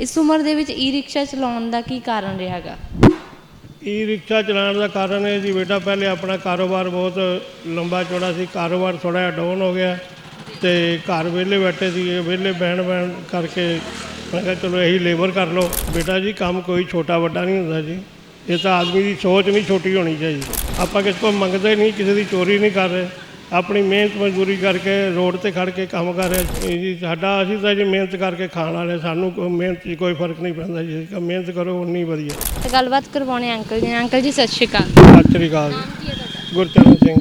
ਇਸ ਉਮਰ ਦੇ ਵਿੱਚ ਈ ਰਿਕਸ਼ਾ ਚਲਾਉਣ ਦਾ ਕੀ ਕਾਰਨ ਰਿਹਾਗਾ ਈ ਰਿਕਸ਼ਾ ਚਲਾਉਣ ਦਾ ਕਾਰਨ ਇਹ ਜੀ ਬੇਟਾ, ਪਹਿਲੇ ਆਪਣਾ ਕਾਰੋਬਾਰ ਬਹੁਤ ਲੰਬਾ ਚੌੜਾ ਸੀ, ਕਾਰੋਬਾਰ ਥੋੜਾ ਜਿਹਾ ਡਾਊਨ ਹੋ ਗਿਆ ਤੇ ਘਰ ਵਿਹਲੇ ਬੈਠੇ ਸੀ ਵਿਹਲੇ ਬਹਿਣ ਬਹਿਣ ਕਰਕੇ ਮੈਂ ਕਿਹਾ ਚਲੋ ਇਹੀ ਲੇਬਰ ਕਰ ਲਓ। ਬੇਟਾ ਜੀ, ਕੰਮ ਕੋਈ ਛੋਟਾ ਵੱਡਾ ਨਹੀਂ ਹੁੰਦਾ ਜੀ। ਇਹ ਤਾਂ ਆਦਮੀ ਦੀ ਸੋਚ ਨਹੀਂ ਛੋਟੀ ਹੋਣੀ ਚਾਹੀਦੀ। ਆਪਾਂ ਕਿਸੇ ਕੋਲ ਮੰਗਦੇ ਨਹੀਂ, ਕਿਸੇ ਦੀ ਚੋਰੀ ਨਹੀਂ ਕਰ ਰਹੇ। ਆਪਣੀ ਮਿਹਨਤ ਮਜ਼ਦੂਰੀ ਕਰਕੇ ਰੋਡ ਤੇ ਖੜ ਕੇ ਕੰਮ ਕਰ ਰਹੇ ਜੀ ਸਾਡਾ ਅਸੀਂ ਤਾਂ ਜੀ ਮਿਹਨਤ ਕਰਕੇ ਖਾਣ ਵਾਲੇ ਸਾਨੂੰ ਕੋਈ ਮਿਹਨਤ 'ਚ ਕੋਈ ਫ਼ਰਕ ਨਹੀਂ ਪੈਂਦਾ ਜੀ। ਅਸੀਂ ਮਿਹਨਤ ਕਰੋ ਉਨੀ ਵਧੀਆ। ਤੇ ਗੱਲਬਾਤ ਕਰਵਾਉਣੇ ਅੰਕਲ ਜੀ। ਅੰਕਲ ਜੀ ਸਤਿ ਸ਼੍ਰੀ ਅਕਾਲ। ਸਤਿ ਸ੍ਰੀ ਅਕਾਲ ਗੁਰਚਰਨ ਸਿੰਘ।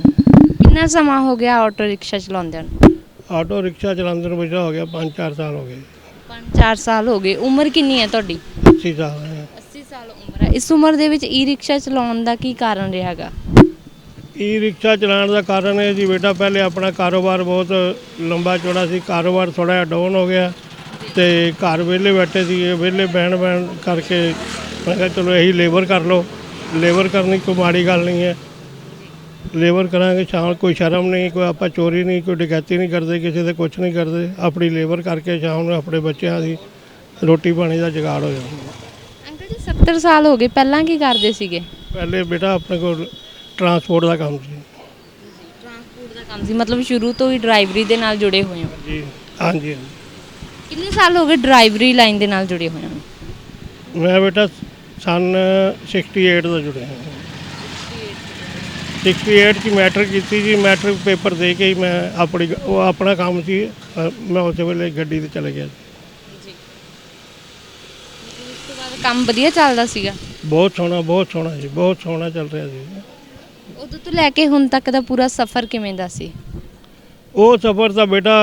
ਕਿੰਨਾ ਸਮਾਂ ਹੋ ਗਿਆ ਆਟੋ ਰਿਕਸ਼ਾ ਚਲਾਉਂਦਿਆਂ ਨੂੰ? ਆਟੋ ਰਿਕਸ਼ਾ ਚਲਾਉਂਦੇ ਨੂੰ ਬਜਾ ਹੋ ਗਿਆ 5-4 ਸਾਲ ਹੋ ਗਏ। 5-4 ਸਾਲ ਹੋ ਗਏ। ਉਮਰ ਕਿੰਨੀ ਹੈ ਤੁਹਾਡੀ? 80 ਸਾਲ ਹੈ। 80 ਸਾਲ ਉਮਰ ਹੈ। ਇਸ ਉਮਰ ਦੇ ਵਿੱਚ ਈ ਰਿਕਸ਼ਾ ਚਲਾਉਣ ਦਾ ਕੀ ਕਾਰਨ ਰਿਹਾਗਾ ਈ ਰਿਕਸ਼ਾ ਚਲਾਉਣ ਦਾ ਕਾਰਨ ਹੈ ਜੀ ਬੇਟਾ ਪਹਿਲੇ ਆਪਣਾ ਕਾਰੋਬਾਰ ਬਹੁਤ ਲੰਬਾ ਚੌੜਾ ਸੀ ਕਾਰੋਬਾਰ ਥੋੜਾ ਜਿਹਾ ਡਾਊਨ ਹੋ ਗਿਆ ਤੇ ਘਰ ਵਿਹਲੇ ਬੈਠੇ ਸੀ ਵਿਹਲੇ ਬਹਿਣ ਬਹਿਣ ਕਰਕੇ ਮੈਂ ਕਿਹਾ ਚਲੋ ਇਹੀ ਲੇਬਰ ਕਰ ਲਓ। ਲੇਬਰ ਕਰਨੀ ਕੋਈ ਮਾੜੀ ਗੱਲ ਨਹੀਂ ਹੈ। ਲੇਬਰ ਕਰਾਂਗੇ ਸ਼ਾਮ ਕੋਈ ਸ਼ਰਮ ਨਹੀਂ ਕੋਈ ਆਪਾਂ ਚੋਰੀ ਨਹੀਂ ਕੋਈ ਡਕੈਤੀ ਨਹੀਂ ਕਰਦੇ ਕਿਸੇ ਦੇ ਕੁਝ ਨਹੀਂ ਕਰਦੇ। ਆਪਣੀ ਲੇਬਰ ਕਰਕੇ ਸ਼ਾਮ ਨੂੰ ਆਪਣੇ ਬੱਚਿਆਂ ਦੀ ਰੋਟੀ ਪਾਣੀ ਦਾ ਜੁਗਾੜ ਹੋ ਜਾਂਦਾ। ਅੰਕਲ ਜੀ 70 ਸਾਲ ਹੋ ਗਏ ਪਹਿਲਾਂ ਕੀ ਕਰਦੇ ਸੀਗੇ? ਪਹਿਲੇ ਬੇਟਾ ਆਪਣੇ ਕੋਲ ਟਰਾਂਸਪੋਰਟ ਦਾ ਕੰਮ ਸੀ। ਟਰਾਂਸਪੋਰਟ ਦਾ ਕੰਮ ਸੀ ਮਤਲਬ ਸ਼ੁਰੂ ਤੋਂ ਹੀ ਡਰਾਈਵਰੀ ਦੇ ਨਾਲ ਜੁੜੇ ਹੋਏ ਹੋ? ਜੀ ਹਾਂਜੀ ਹਾਂਜੀ। ਕਿੰਨੇ ਸਾਲ ਹੋ ਗਏ ਡਰਾਈਵਰੀ ਲਾਈਨ ਦੇ ਨਾਲ ਜੁੜੇ ਹੋਏ ਹੋ? ਮੈਂ ਬੇਟਾ ਸਨ 68 ਦਾ ਜੁੜਿਆ ਹਾਂ 68 ਚ ਮੈਟ੍ਰਿਕ ਕੀਤੀ ਜੀ ਮੈਟ੍ਰਿਕ ਪੇਪਰ ਦੇ ਕੇ ਹੀ ਮੈਂ ਆਪਣੀ ਉਹ ਆਪਣਾ ਕੰਮ ਸੀ ਅ, ਮੈਂ ਉਸੇ ਵੇਲੇ ਗੱਡੀ ਤੇ ਚਲੇ ਗਿਆ। ਉਸ ਤੋਂ ਬਾਅਦ ਕੰਮ ਵਧੀਆ ਚੱਲਦਾ ਸੀਗਾ? ਬਹੁਤ ਸੋਹਣਾ ਬਹੁਤ ਸੋਹਣਾ ਜੀ ਬਹੁਤ ਸੋਹਣਾ ਚੱਲ ਰਿਹਾ ਸੀ। ਉਦੋਂ ਤੋਂ ਲੈ ਕੇ ਹੁਣ ਤੱਕ ਦਾ ਪੂਰਾ ਸਫ਼ਰ ਕਿਵੇਂ ਦਾ ਸੀ? ਉਹ ਸਫ਼ਰ ਤਾਂ ਬੇਟਾ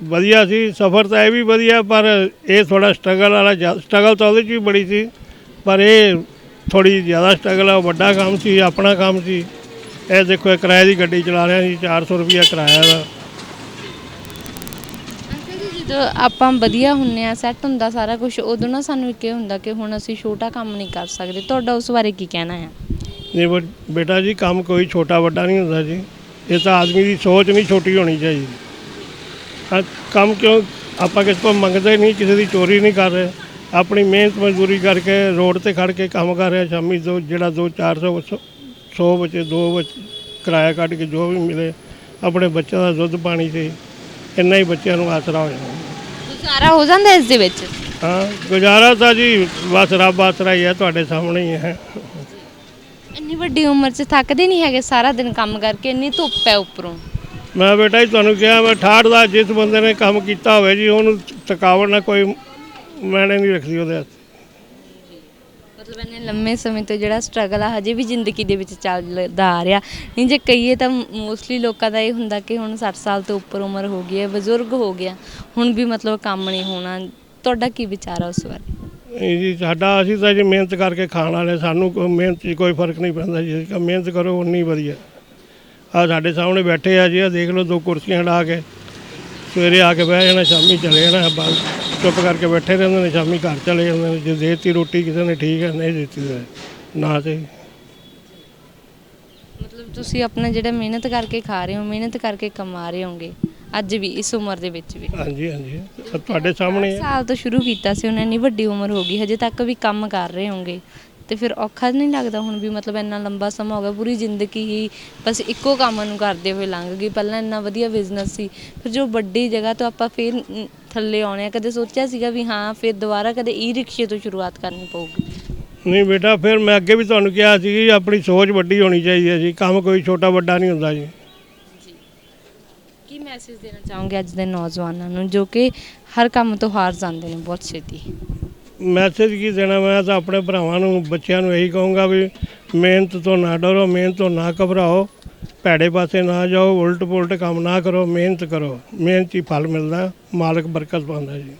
ਵਧੀਆ ਸੀ। ਸਫ਼ਰ ਤਾਂ ਇਹ ਵੀ ਵਧੀਆ ਪਰ ਇਹ ਥੋੜਾ ਸਟਰਗਲ ਵਾਲਾ ਸਟਰਗਲ ਤਾਂ ਉਹਦੇ 'ਚ ਵੀ ਬੜੀ ਸੀ। ਪਰ ਇਹ ਥੋੜੀ ਜ਼ਿਆਦਾ ਸਟਰਗਲ ਆ ਵੱਡਾ ਕੰਮ ਸੀ ਆਪਣਾ ਕੰਮ ਸੀ। ਇਹ ਦੇਖੋ ਇਹ ਕਿਰਾਏ ਦੀ ਗੱਡੀ ਚਲਾ ਰਿਹਾ ਸੀ 400 ਰੁਪਿਆ ਕਿਰਾਇਆ ਦਾ ਅੰਕਲ ਜੀ ਜਦੋਂ ਆਪਾਂ ਵਧੀਆ ਹੁੰਨੇ ਆ ਸੈੱਟ ਹੁੰਦਾ ਸਾਰਾ ਕੁਝ ਉਦੋਂ ਨਾ ਸਾਨੂੰ ਇੱਕ ਇਹ ਹੁੰਦਾ ਕਿ ਹੁਣ ਅਸੀਂ ਛੋਟਾ ਕੰਮ ਨਹੀਂ ਕਰ ਸਕਦੇ। ਤੁਹਾਡਾ ਉਸ ਬਾਰੇ ਕੀ ਕਹਿਣਾ ਹੈ ਨਹੀਂ ਬਟ ਜੀ ਕੰਮ ਕੋਈ ਛੋਟਾ ਵੱਡਾ ਨਹੀਂ ਹੁੰਦਾ ਜੀ। ਇਹ ਤਾਂ ਆਦਮੀ ਦੀ ਸੋਚ ਨਹੀਂ ਛੋਟੀ ਹੋਣੀ ਚਾਹੀਦੀ। ਹਾਂ ਕੰਮ ਕਿਉਂ ਆਪਾਂ ਕਿਸੇ ਕੋਲ ਮੰਗਦੇ ਨਹੀਂ ਕਿਸੇ ਦੀ ਚੋਰੀ ਨਹੀਂ ਕਰ ਰਹੇ। ਆਪਣੀ ਮਿਹਨਤ ਮਜ਼ਦੂਰੀ ਕਰਕੇ ਰੋਡ ਤੇ ਖੜ ਕੇ ਕੰਮ ਕਰ ਰਿਹਾ ਸ਼ਾਮੀ ਦੋ ਜਿਹੜਾ ਦੋ 400 100 ਬੱਚੇ ਦੋ ਬੱਚੇ ਕਿਰਾਇਆ ਕੱਢ ਕੇ ਜੋ ਵੀ ਮਿਲੇ ਆਪਣੇ ਬੱਚਿਆਂ ਦਾ ਦੁੱਧ ਪਾਣੀ ਸੀ ਇੰਨਾ ਹੀ ਬੱਚਿਆਂ ਨੂੰ ਆਸਰਾ ਹੋ ਜਾਂਦਾ। ਗੁਜ਼ਾਰਾ ਹੋ ਜਾਂਦਾ ਇਸ ਦੇ ਵਿੱਚ? ਹਾਂ ਗੁਜ਼ਾਰਾ ਤਾਂ ਜੀ ਬਸ ਰੱਬ ਆਸਰਾ ਹੀ ਹੈ ਤੁਹਾਡੇ ਸਾਹਮਣੇ ਹੀ ਹੈ। ਇੰਨੀ ਵੱਡੀ ਉਮਰ 'ਚ ਥੱਕਦੇ ਨਹੀਂ ਹੈਗੇ ਸਾਰਾ ਦਿਨ ਕੰਮ ਕਰਕੇ ਇੰਨੀ ਧੁੱਪ ਹੈ ਉੱਪਰੋਂ। ਮੈਂ ਬੇਟਾ ਜੀ ਤੁਹਾਨੂੰ ਕਿਹਾ ਮੈਂ 68 ਦਾ ਜਿਸ ਬੰਦੇ ਨੇ ਕੰਮ ਕੀਤਾ ਹੋਵੇ ਜੀ ਉਹਨੂੰ ਥਕਾਵਟ ਨਾ ਕੋਈ ਮੈਨੇ ਨਹੀਂ ਰੱਖਦੀ ਉਹਦੇ ਹੱਥ। ਮਤਲਬ ਇੰਨੇ ਲੰਮੇ ਸਮੇਂ ਤੋਂ ਜਿਹੜਾ ਸਟਰਗਲ ਆ ਹਜੇ ਵੀ ਜ਼ਿੰਦਗੀ ਦੇ ਵਿੱਚ ਚੱਲਦਾ ਆ ਰਿਹਾ। ਨਹੀਂ ਜੇ ਕਹੀਏ ਤਾਂ ਮੋਸਟਲੀ ਲੋਕਾਂ ਦਾ ਇਹ ਹੁੰਦਾ ਕਿ ਹੁਣ 60 ਸਾਲ ਤੋਂ ਉੱਪਰ ਉਮਰ ਹੋ ਗਈ ਹੈ ਬਜ਼ੁਰਗ ਹੋ ਗਿਆ। ਹੁਣ ਵੀ ਮਤਲਬ ਕੰਮ ਨਹੀਂ ਹੋਣਾ। ਤੁਹਾਡਾ ਕੀ ਵਿਚਾਰ ਆ ਉਸ ਬਾਰੇ? ਇਹ ਜੀ ਸਾਡਾ ਅਸੀਂ ਤਾਂ ਜੀ ਮਿਹਨਤ ਕਰਕੇ ਖਾਣ ਵਾਲੇ, ਸਾਨੂੰ ਕੋਈ ਮਿਹਨਤ 'ਚ ਕੋਈ ਫ਼ਰਕ ਨਹੀਂ ਪੈਂਦਾ ਜੀ। ਅਸੀਂ ਮਿਹਨਤ ਕਰੋ ਉਨੀ ਵਧੀਆ। ਆ ਸਾਡੇ ਸਾਹਮਣੇ ਬੈਠੇ ਆ ਜੀ ਆ ਦੇਖ ਲਓ ਦੋ ਕੁਰਸੀਆਂ ਢਾ ਕੇ। ਸਵੇਰੇ ਆ ਕੇ ਬਹਿ ਜਾਣਾ, ਸ਼ਾਮੀ ਚਲੇ ਜਾਣਾ, ਬਸ ਚੁੱਪ ਕਰਕੇ ਬੈਠੇ ਰਹਿੰਦੇ ਨੇ, ਸ਼ਾਮੀ ਘਰ ਚਲੇ ਜਾਂਦੇ ਨੇ। ਜੇ ਦੇਤੀ ਰੋਟੀ ਕਿਸੇ ਨੇ ਠੀਕ ਹੈ ਨਹੀਂ ਦਿੱਤੀ ਤਾਂ ਨਾ ਸਹੀ ਮਤਲਬ ਤੁਸੀਂ ਆਪਣਾ ਜਿਹੜਾ ਮਿਹਨਤ ਕਰਕੇ ਖਾ ਰਹੇ ਹੋ, ਮਿਹਨਤ ਕਰਕੇ ਕਮਾ ਰਹੇ ਹੋਗੇ ਅੱਜ ਵੀ ਇਸ ਉਮਰ ਦੇ ਵਿੱਚ ਵੀ। ਹਾਂਜੀ ਹਾਂਜੀ। ਤੁਹਾਡੇ ਸਾਹਮਣੇ ਹੈ। ਸਾਲ ਤੋਂ ਸ਼ੁਰੂ ਕੀਤਾ ਸੀ ਉਹਨਾਂ ਇੰਨੀ ਵੱਡੀ ਉਮਰ ਹੋ ਗਈ ਹਜੇ ਤੱਕ ਵੀ ਕੰਮ ਕਰ ਰਹੇ ਹੋਗੇ। ਤੇ ਫਿਰ ਔਖਾ ਨਹੀਂ ਲੱਗਦਾ ਹੁਣ ਵੀ ਮਤਲਬ ਇੰਨਾ ਲੰਬਾ ਸਮਾਂ ਹੋ ਗਿਆ ਪੂਰੀ ਜ਼ਿੰਦਗੀ ਹੀ ਬਸ ਇੱਕੋ ਕੰਮ ਨੂੰ ਕਰਦੇ ਹੋਏ ਲੰਘ ਗਈ। ਪਹਿਲਾਂ ਇੰਨਾ ਵਧੀਆ ਬਿਜ਼ਨਸ ਸੀ ਫਿਰ ਜੋ ਵੱਡੀ ਜਗ੍ਹਾ ਤੋਂ ਆਪਾਂ ਫਿਰ ਨ- ਥੱਲੇ ਆਉਣੇ ਆ। ਕਦੇ ਸੋਚਿਆ ਸੀਗਾ ਵੀ ਹਾਂ ਫਿਰ ਦੁਬਾਰਾ ਕਦੇ ਈ ਰਿਕਸ਼ੇ ਤੋਂ ਸ਼ੁਰੂਆਤ ਕਰਨੀ ਪਊਗੀ। ਨਹੀਂ ਬੇਟਾ ਫਿਰ ਮੈਂ ਅੱਗੇ ਵੀ ਤੁਹਾਨੂੰ ਕਿਹਾ ਸੀ ਆਪਣੀ ਸੋਚ ਵੱਡੀ ਹੋਣੀ ਚਾਹੀਦੀ ਹੈ ਜੀ ਕੰਮ ਕੋਈ ਛੋਟਾ ਵੱਡਾ ਨਹੀਂ ਹੁੰਦਾ ਜੀ। ਮੈਸੇਜ ਦੇਣਾ ਚਾਹੋਗੇ ਅੱਜ ਦੇ ਨੌਜਵਾਨਾਂ ਨੂੰ, ਜੋ ਕਿ ਹਰ ਕੰਮ ਤੋਂ ਹਾਰ ਜਾਂਦੇ ਨੇ ਬਹੁਤ ਛੇਤੀ। ਮੈਸੇਜ ਕੀ ਦੇਣਾ? ਮੈਂ ਤਾਂ ਆਪਣੇ ਭਰਾਵਾਂ ਨੂੰ, ਬੱਚਿਆਂ ਨੂੰ ਇਹੀ ਕਹੂੰਗਾ ਵੀ ਮਿਹਨਤ ਤੋਂ ਨਾ ਡਰੋ, ਮਿਹਨਤ ਤੋਂ ਨਾ ਘਬਰਾਓ। ਭੈੜੇ ਪਾਸੇ ਨਾ ਜਾਓ ਉਲਟ ਪੁਲਟ ਕੰਮ ਨਾ ਕਰੋ, ਮਿਹਨਤ ਕਰੋ। ਮਿਹਨਤ ਹੀ ਫਲ ਮਿਲਦਾ, ਮਾਲਕ ਬਰਕਤ ਪਾਉਂਦਾ ਜੀ।